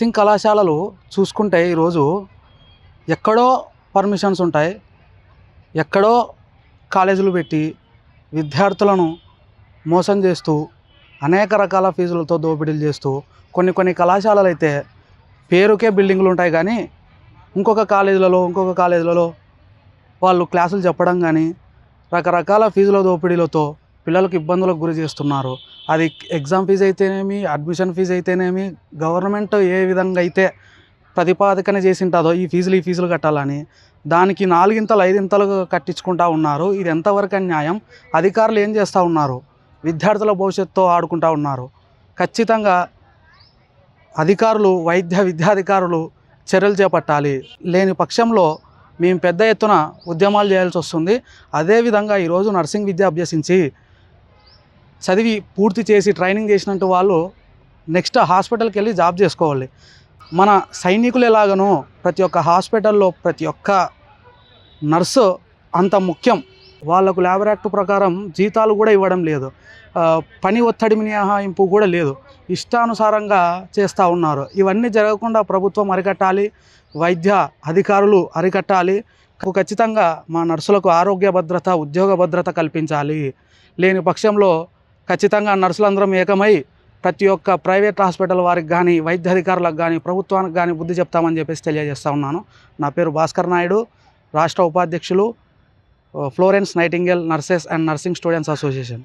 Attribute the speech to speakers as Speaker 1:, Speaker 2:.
Speaker 1: Nursing కళాశాలలు చూసుకుంటే ఈరోజు ఎక్కడో పర్మిషన్స్ ఉంటాయి. ఎక్కడో కాలేజీలు పెట్టి విద్యార్థులను మోసం చేస్తూ అనేక రకాల ఫీజులతో దోపిడీలు చేస్తూ కొన్ని కొన్ని కళాశాలలు అయితే పేరుకే బిల్డింగ్లు ఉంటాయి కానీ ఇంకొక కాలేజీలలో ఇంకొక కాలేజీలలో వాళ్ళు క్లాసులు చెప్పడం కానీ రకరకాల ఫీజుల దోపిడీలతో పిల్లలకు ఇబ్బందులకు గురి చేస్తున్నారు. అది ఎగ్జామ్ ఫీజు అయితేనేమి అడ్మిషన్ ఫీజు అయితేనేమి గవర్నమెంట్ ఏ విధంగా అయితే ప్రతిపాదకన చేసి ఉంటుందో ఈ ఫీజులు ఈ ఫీజులు కట్టాలని దానికి నాలుగింతలు ఐదింతలు కట్టించుకుంటా ఉన్నారు. ఇది ఎంతవరకు అన్యాయం? అధికారులు ఏం చేస్తూ ఉన్నారు? విద్యార్థుల భవిష్యత్తుతో ఆడుకుంటా ఉన్నారు. ఖచ్చితంగా అధికారులు వైద్య విద్యాధికారులు చర్యలు చేపట్టాలి. లేని పక్షంలో మేము పెద్ద ఎత్తున ఉద్యమాలు చేయాల్సి వస్తుంది. అదేవిధంగా ఈరోజు నర్సింగ్ విద్య అభ్యసించి చదివి పూర్తి చేసి ట్రైనింగ్ చేసినట్టు వాళ్ళు నెక్స్ట్ హాస్పిటల్కి వెళ్ళి జాబ్ చేసుకోవాలి. మన సైనికులు ఎలాగనో ప్రతి ఒక్క హాస్పిటల్లో ప్రతి ఒక్క నర్సు అంత ముఖ్యం. వాళ్ళకు ల్యాబర్ యాక్ట్ ప్రకారం జీతాలు కూడా ఇవ్వడం లేదు. పని ఒత్తిడి మినహాయింపు కూడా లేదు. ఇష్టానుసారంగా చేస్తూ ఉన్నారు. ఇవన్నీ జరగకుండా ప్రభుత్వం అరికట్టాలి. వైద్య అధికారులు అరికట్టాలి. ఖచ్చితంగా మా నర్సులకు ఆరోగ్య భద్రత ఉద్యోగ భద్రత కల్పించాలి. లేని పక్షంలో ఖచ్చితంగా నర్సులందరం ఏకమై ప్రతి ఒక్క ప్రైవేట్ హాస్పిటల్ వారికి కానీ వైద్య అధికారులకు కానీ ప్రభుత్వానికి కానీ బుద్ధి చెప్తామని చెప్పేసి తెలియజేస్తా ఉన్నాను. నా పేరు భాస్కర్ నాయుడు రాష్ట్ర ఉపాధ్యక్షులు Florence Nightingale nurses and nursing students association.